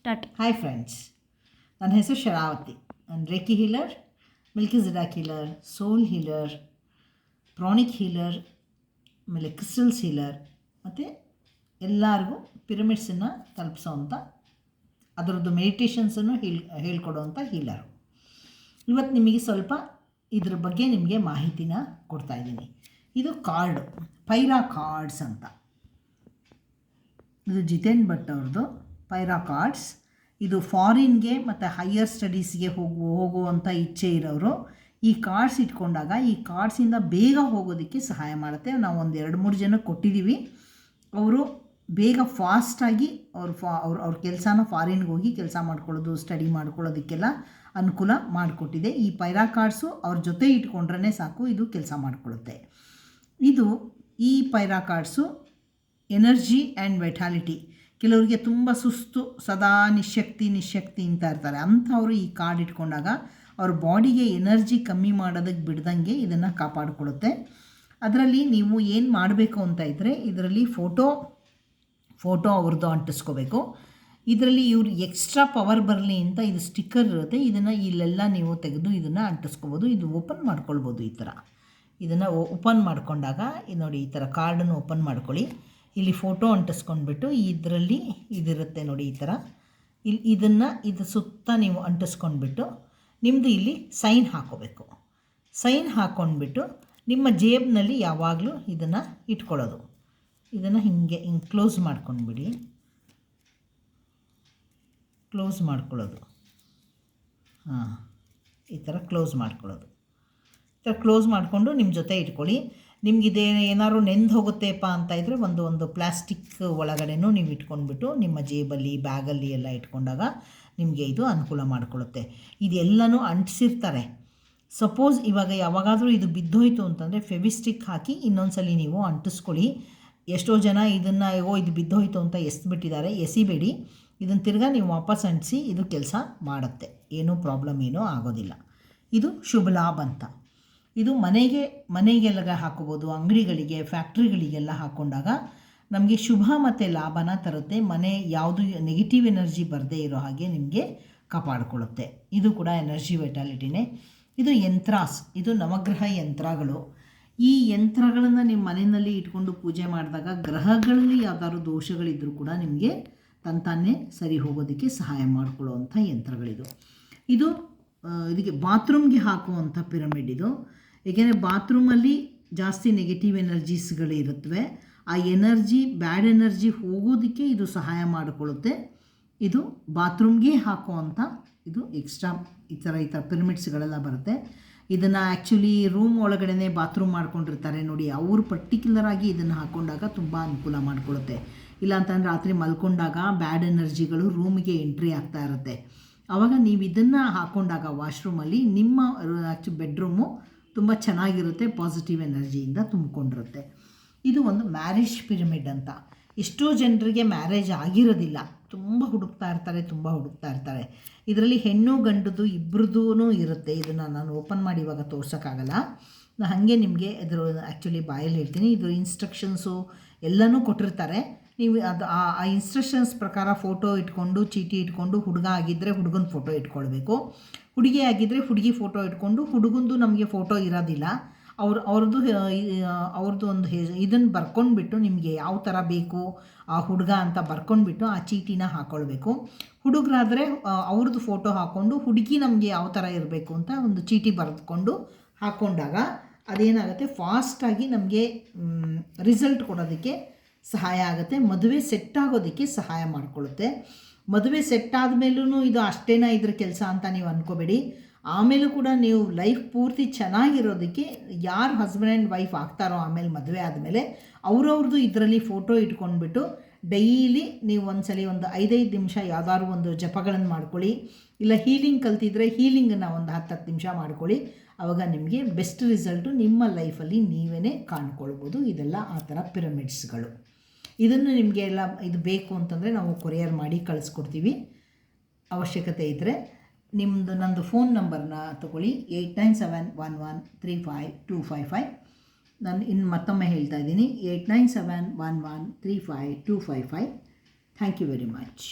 Start. Hi friends ನನ್ನ ಹೆಸರು ಶರಾವತಿ. ನಾನು ರೇಕಿ ಹೀಲರ್ ಮಿಲ್ಕಿ ಜಿಡಾಕ್ healer soul healer pranic healer ಆಮೇಲೆ ಕ್ರಿಸ್ಟಲ್ಸ್ ಹೀಲರ್ ಮತ್ತು ಎಲ್ಲರಿಗೂ ಪಿರಮಿಡ್ಸನ್ನು ತಲುಪಿಸೋವಂಥ ಅದರದ್ದು ಮೆಡಿಟೇಷನ್ಸನ್ನು ಹೇಳಿ ಹೇಳ್ಕೊಡೋವಂಥ ಹೀಲರು ಇವತ್ತು ನಿಮಗೆ ಸ್ವಲ್ಪ ಇದ್ರ ಬಗ್ಗೆ ನಿಮಗೆ ಮಾಹಿತಿನ ಕೊಡ್ತಾ ಇದ್ದೀನಿ. ಇದು ಕಾರ್ಡು ಪೈರಾ ಕಾರ್ಡ್ಸ್ ಅಂತ. ಇದು ಜಿತೇನ್ ಭಟ್ ಅವ್ರದ್ದು. ಪೈರಾ ಕಾರ್ಡ್ಸ್ ಇದು ಫಾರಿನ್ಗೆ ಮತ್ತು ಹೈಯರ್ ಸ್ಟಡೀಸ್ಗೆ ಹೋಗು ಹೋಗುವಂಥ ಇಚ್ಛೆ ಇರೋರು. ಈ ಕಾರ್ಡ್ಸ್ ಇಟ್ಕೊಂಡಾಗ ಈ ಕಾರ್ಡ್ಸಿಂದ ಬೇಗ ಹೋಗೋದಕ್ಕೆ ಸಹಾಯ ಮಾಡುತ್ತೆ. ನಾವು ಒಂದು ಎರಡು ಮೂರು ಜನ ಕೊಟ್ಟಿದ್ದೀವಿ ಅವರು ಬೇಗ ಫಾಸ್ಟಾಗಿ ಅವ್ರು ಫಾ, ಅವ್ರ ಅವ್ರ ಕೆಲಸನ ಫಾರಿನ್ಗೆ ಹೋಗಿ ಕೆಲಸ ಮಾಡ್ಕೊಳ್ಳೋದು ಸ್ಟಡಿ ಮಾಡ್ಕೊಳ್ಳೋದಕ್ಕೆಲ್ಲ ಅನುಕೂಲ ಮಾಡಿಕೊಟ್ಟಿದೆ. ಈ ಪೈರಾ ಕಾರ್ಡ್ಸು ಅವ್ರ ಜೊತೆ ಇಟ್ಕೊಂಡ್ರೇ ಸಾಕು, ಇದು ಕೆಲಸ ಮಾಡಿಕೊಳ್ಳುತ್ತೆ ಇದು ಈ ಪೈರಾ ಕಾರ್ಡ್ಸು ಎನರ್ಜಿ ಆ್ಯಂಡ್ ವೈಟಾಲಿಟಿ ಕೆಲವರಿಗೆ ತುಂಬ ಸುಸ್ತು, ಸದಾ ನಿಶಕ್ತಿ ನಿಶಕ್ತಿ ಅಂತ ಇರ್ತಾರೆ. ಅಂಥವರು ಈ ಕಾರ್ಡ್ ಇಟ್ಕೊಂಡಾಗ ಅವ್ರ ಬಾಡಿಗೆ ಎನರ್ಜಿ ಕಮ್ಮಿ ಮಾಡೋದಕ್ಕೆ ಬಿಡ್ದಂಗೆ ಇದನ್ನು ಕಾಪಾಡಿಕೊಳ್ಳುತ್ತೆ ಅದರಲ್ಲಿ ನೀವು ಏನು ಮಾಡಬೇಕು ಅಂತ ಇದ್ದರೆ ಇದರಲ್ಲಿ ಫೋಟೋ ಫೋಟೋ ಅವ್ರದ್ದು ಅಂಟಿಸ್ಕೋಬೇಕು. ಇದರಲ್ಲಿ ಇವ್ರು ಎಕ್ಸ್ಟ್ರಾ ಪವರ್ ಬರಲಿ ಅಂತ ಇದು ಸ್ಟಿಕ್ಕರ್ ಇರುತ್ತೆ. ಇದನ್ನು ಇಲ್ಲೆಲ್ಲ ನೀವು ತೆಗೆದು ಇದನ್ನು ಅಂಟಿಸ್ಕೋಬೋದು. ಇದು ಓಪನ್ ಮಾಡ್ಕೊಳ್ಬೋದು ಈ ಥರ ಇದನ್ನು ಓಪನ್ ಮಾಡಿಕೊಂಡಾಗ ನೋಡಿ ಈ ಥರ ಕಾರ್ಡನ್ನು ಓಪನ್ ಮಾಡ್ಕೊಳ್ಳಿ. ಇಲ್ಲಿ ಫೋಟೋ ಅಂಟಿಸ್ಕೊಂಡ್ಬಿಟ್ಟು ಇದರಲ್ಲಿ ಇದಿರುತ್ತೆ ನೋಡಿ ಈ ಥರ. ಇಲ್ಲಿ ಇದನ್ನು ಇದು ಸುತ್ತ ನೀವು ಅಂಟಿಸ್ಕೊಂಡ್ಬಿಟ್ಟು ನಿಮ್ಮದು ಇಲ್ಲಿ ಸೈನ್ ಹಾಕೋಬೇಕು. ಸೈನ್ ಹಾಕ್ಕೊಂಡ್ಬಿಟ್ಟು ನಿಮ್ಮ ಜೇಬ್ನಲ್ಲಿ ಯಾವಾಗಲೂ ಇದನ್ನು ಇಟ್ಕೊಳ್ಳೋದು. ಇದನ್ನು ಹೀಗೆ, ಹಿಂಗೆ ಕ್ಲೋಸ್ ಮಾಡ್ಕೊಂಡ್ಬಿಡಿ. ಕ್ಲೋಸ್ ಮಾಡ್ಕೊಳ್ಳೋದು. ಹಾಂ, ಈ ಥರ ಕ್ಲೋಸ್ ಮಾಡ್ಕೊಳ್ಳೋದು. ಈ ಥರ ಕ್ಲೋಸ್ ಮಾಡಿಕೊಂಡು ನಿಮ್ಮ ಜೊತೆ ಇಟ್ಕೊಳ್ಳಿ. ನಿಮಗಿದೆ ಏನಾದ್ರು ನೆಂದು ಹೋಗುತ್ತೆಪ್ಪ ಅಂತ ಇದ್ದರೆ ಒಂದು ಒಂದು ಪ್ಲಾಸ್ಟಿಕ್ ಒಳಗಡೆನೂ ನೀವು ಇಟ್ಕೊಂಡ್ಬಿಟ್ಟು ನಿಮ್ಮ ಜೇಬಲ್ಲಿ, ಬ್ಯಾಗಲ್ಲಿ ಎಲ್ಲ ಇಟ್ಕೊಂಡಾಗ ನಿಮಗೆ ಇದು ಅನುಕೂಲ ಮಾಡಿಕೊಳ್ಳುತ್ತೆ ಇದೆಲ್ಲನೂ ಅಂಟಿಸಿರ್ತಾರೆ. ಸಪೋಸ್ ಇವಾಗ ಯಾವಾಗಾದರೂ ಇದು ಬಿದ್ದೋಯ್ತು ಅಂತಂದರೆ ಫೆವಿಸ್ಟಿಕ್ ಹಾಕಿ ಇನ್ನೊಂದ್ಸಲಿ ನೀವು ಅಂಟಿಸ್ಕೊಳ್ಳಿ. ಎಷ್ಟೋ ಜನ ಇದನ್ನು, ಓ, ಇದು ಬಿದ್ದೋಯ್ತು ಅಂತ ಎಸ್ಬಿಟ್ಟಿದ್ದಾರೆ, ಎಸಿಬೇಡಿ. ಇದನ್ನು ತಿರ್ಗಾ ನೀವು ವಾಪಸ್ ಅಂಟಿಸಿ, ಇದು ಕೆಲಸ ಮಾಡುತ್ತೆ. ಏನೂ ಪ್ರಾಬ್ಲಮ್ ಏನೂ ಆಗೋದಿಲ್ಲ. ಇದು ಶುಭ ಲಾಭ ಅಂತ. ಇದು ಮನೆಗೆ ಮನೆಗೆಲ್ಲ ಹಾಕೋಬೋದು, ಅಂಗಡಿಗಳಿಗೆ, ಫ್ಯಾಕ್ಟ್ರಿಗಳಿಗೆಲ್ಲ ಹಾಕ್ಕೊಂಡಾಗ ನಮಗೆ ಶುಭ ಮತ್ತು ಲಾಭನ ತರುತ್ತೆ. ಮನೆ ಯಾವುದು ನೆಗೆಟಿವ್ ಎನರ್ಜಿ ಬರದೇ ಇರೋ ಹಾಗೆ ನಿಮಗೆ ಕಾಪಾಡಿಕೊಳ್ಳುತ್ತೆ. ಇದು ಕೂಡ ಎನರ್ಜಿ ವೈಟಾಲಿಟಿನೇ ಇದು ಯಂತ್ರಾಸ್, ಇದು ನವಗ್ರಹ ಯಂತ್ರಗಳು. ಈ ಯಂತ್ರಗಳನ್ನು ನಿಮ್ಮ ಮನೆಯಲ್ಲಿ ಇಟ್ಕೊಂಡು ಪೂಜೆ ಮಾಡಿದಾಗ ಗ್ರಹಗಳಲ್ಲಿ ಯಾವ್ದಾದ್ರು ದೋಷಗಳಿದ್ದರೂ ಕೂಡ ನಿಮಗೆ ತಂತಾನೇ ಸರಿ ಹೋಗೋದಕ್ಕೆ ಸಹಾಯ ಮಾಡಿಕೊಳ್ಳುವಂಥ ಯಂತ್ರಗಳಿದು. ಇದು ಇದಕ್ಕೆ ಬಾತ್ರೂಮ್ಗೆ ಹಾಕುವಂಥ ಪಿರಮಿಡ್ ಇದು. ಏಕೆಂದರೆ ಬಾತ್ರೂಮಲ್ಲಿ ಜಾಸ್ತಿ ನೆಗೆಟಿವ್ ಎನರ್ಜೀಸ್ಗಳು ಇರುತ್ತವೆ. ಆ ಎನರ್ಜಿ ಬ್ಯಾಡ್ ಎನರ್ಜಿ ಹೋಗೋದಕ್ಕೆ ಇದು ಸಹಾಯ ಮಾಡಿಕೊಳ್ಳುತ್ತೆ. ಇದು ಬಾತ್ರೂಮ್ಗೆ ಹಾಕುವಂಥ ಇದು ಎಕ್ಸ್ಟ್ರಾ ಈ ಥರ ಈ ಥರ ಪಿರಮಿಡ್ಸ್ಗಳೆಲ್ಲ ಬರುತ್ತೆ. ಇದನ್ನು ಆ್ಯಕ್ಚುಲಿ ರೂಮ್ ಒಳಗಡೆ ಬಾತ್ರೂಮ್ ಮಾಡ್ಕೊಂಡಿರ್ತಾರೆ ನೋಡಿ. ಅವರು ಪರ್ಟಿಕ್ಯುಲರ್ ಆಗಿ ಇದನ್ನು ಹಾಕ್ಕೊಂಡಾಗ ತುಂಬ ಅನುಕೂಲ ಮಾಡಿಕೊಳ್ಳುತ್ತೆ. ಇಲ್ಲ ಅಂತಂದ್ರೆ ರಾತ್ರಿ ಮಲ್ಕೊಂಡಾಗ ಬ್ಯಾಡ್ ಎನರ್ಜಿಗಳು ರೂಮಿಗೆ ಎಂಟ್ರಿ ಆಗ್ತಾ ಇರುತ್ತೆ. ಆವಾಗ ನೀವು ಇದನ್ನು ಹಾಕ್ಕೊಂಡಾಗ ವಾಶ್ರೂಮಲ್ಲಿ ನಿಮ್ಮ ಬೆಡ್ರೂಮು ತುಂಬ ಚೆನ್ನಾಗಿರುತ್ತೆ ಪಾಸಿಟಿವ್ ಎನರ್ಜಿಯಿಂದ ತುಂಬಿಕೊಂಡಿರುತ್ತೆ. ಇದು ಒಂದು ಮ್ಯಾರೇಜ್ ಪಿರಮಿಡ್ ಅಂತ. ಎಷ್ಟೋ ಜನರಿಗೆ ಮ್ಯಾರೇಜ್ ಆಗಿರೋದಿಲ್ಲ. ತುಂಬ ಹುಡುಕ್ತಾ ಇರ್ತಾರೆ, ತುಂಬ ಹುಡುಕ್ತಾ ಇರ್ತಾರೆ. ಇದರಲ್ಲಿ ಹೆಣ್ಣು, ಗಂಡದು ಇಬ್ಬರದೂ ಇರುತ್ತೆ. ಇದನ್ನು ನಾನು ಓಪನ್ ಮಾಡಿ ಇವಾಗ ತೋರ್ಸೋಕ್ಕಾಗಲ್ಲ. ನಾನು ಹಾಗೆ ನಿಮಗೆ ಇದ್ರ ಆ್ಯಕ್ಚುಲಿ ಬಾಯಲ್ಲಿ ಹೇಳ್ತೀನಿ. ಇದು ಇನ್ಸ್ಟ್ರಕ್ಷನ್ಸು ಎಲ್ಲನೂ ಕೊಟ್ಟಿರ್ತಾರೆ. ನೀವು ಅದು ಆ ಇನ್ಸ್ಟ್ರಕ್ಷನ್ಸ್ ಪ್ರಕಾರ ಫೋಟೋ ಇಟ್ಕೊಂಡು, ಚೀಟಿ ಇಟ್ಕೊಂಡು ಹುಡುಗ ಆಗಿದ್ದರೆ ಹುಡುಗನ ಫೋಟೋ ಇಟ್ಕೊಳ್ಬೇಕು. ಹುಡುಗಿ ಆಗಿದ್ದರೆ ಹುಡುಗಿ ಫೋಟೋ ಇಟ್ಕೊಂಡು ಹುಡುಗಂದು ನಮಗೆ ಫೋಟೋ ಇರೋದಿಲ್ಲ. ಅವ್ರು ಅವ್ರದ್ದು ಅವ್ರದ್ದು ಒಂದು ಹೆ ಇದನ್ನು ಬರ್ಕೊಂಡ್ಬಿಟ್ಟು ನಿಮಗೆ ಯಾವ ಥರ ಬೇಕು, ಆ ಹುಡುಗ ಅಂತ ಬರ್ಕೊಂಡ್ಬಿಟ್ಟು ಆ ಚೀಟಿನ ಹಾಕ್ಕೊಳ್ಬೇಕು ಹುಡುಗರಾದರೆ ಅವ್ರದ್ದು ಫೋಟೋ ಹಾಕ್ಕೊಂಡು ಹುಡುಗಿ ನಮಗೆ ಯಾವ ಥರ ಇರಬೇಕು ಅಂತ ಒಂದು ಚೀಟಿ ಬರೆದುಕೊಂಡು ಹಾಕ್ಕೊಂಡಾಗ ಅದೇನಾಗುತ್ತೆ ಫಾಸ್ಟಾಗಿ ನಮಗೆ ರಿಸಲ್ಟ್ ಕೊಡೋದಕ್ಕೆ ಸಹಾಯ ಆಗುತ್ತೆ. ಮದುವೆ ಸೆಟ್ ಆಗೋದಕ್ಕೆ ಸಹಾಯ ಮಾಡಿಕೊಳ್ಳುತ್ತೆ ಮದುವೆ ಸೆಟ್ ಆದಮೇಲೂ ಇದು ಅಷ್ಟೇನ ಇದ್ರ ಕೆಲಸ ಅಂತ ನೀವು ಅಂದ್ಕೋಬೇಡಿ ಆಮೇಲೂ ಕೂಡ ನೀವು ಲೈಫ್ ಪೂರ್ತಿ ಚೆನ್ನಾಗಿರೋದಕ್ಕೆ ಯಾರು ಹಸ್ಬೆಂಡ್ ಆ್ಯಂಡ್ ವೈಫ್ ಆಗ್ತಾರೋ ಆಮೇಲೆ ಮದುವೆ ಆದಮೇಲೆ ಅವ್ರವ್ರದ್ದು ಇದರಲ್ಲಿ ಫೋಟೋ ಇಟ್ಕೊಂಡ್ಬಿಟ್ಟು ಡೈಲಿ ನೀವು ಒಂದ್ಸಲಿ ಒಂದು ಐದೈದು ನಿಮಿಷ ಯಾವ್ದಾದ್ರು ಒಂದು ಜಪಗಳನ್ನು ಮಾಡ್ಕೊಳ್ಳಿ. ಇಲ್ಲ ಹೀಲಿಂಗ್ ಕಲ್ತಿದ್ರೆ ಹೀಲಿಂಗನ್ನು ಒಂದು ಹತ್ತು ಹತ್ತು ನಿಮಿಷ ಮಾಡ್ಕೊಳ್ಳಿ. ಆವಾಗ ನಿಮಗೆ ಬೆಸ್ಟ್ ರಿಸಲ್ಟು ನಿಮ್ಮ ಲೈಫಲ್ಲಿ ನೀವೇ ಕಾಣ್ಕೊಳ್ಬೋದು. ಇದೆಲ್ಲ ಆ ಥರ ಪಿರಮಿಡ್ಸ್ಗಳು ಇದನ್ನು ನಿಮಗೆ ಎಲ್ಲ ಇದು ಬೇಕು ಅಂತಂದರೆ ನಾವು ಕೊರಿಯರ್ ಮಾಡಿ ಕಳಿಸ್ಕೊಡ್ತೀವಿ. ಅವಶ್ಯಕತೆ ಇದ್ದರೆ ನಿಮ್ಮದು ನಂದು ಫೋನ್ ನಂಬರ್ನ ತೊಗೊಳ್ಳಿ. Eight nine seven one one three five two five five. ನಾನು ಇನ್ನು ಮತ್ತೊಮ್ಮೆ ಹೇಳ್ತಾ ಇದ್ದೀನಿ. Eight nine seven one one three five two five five. Thank you very much.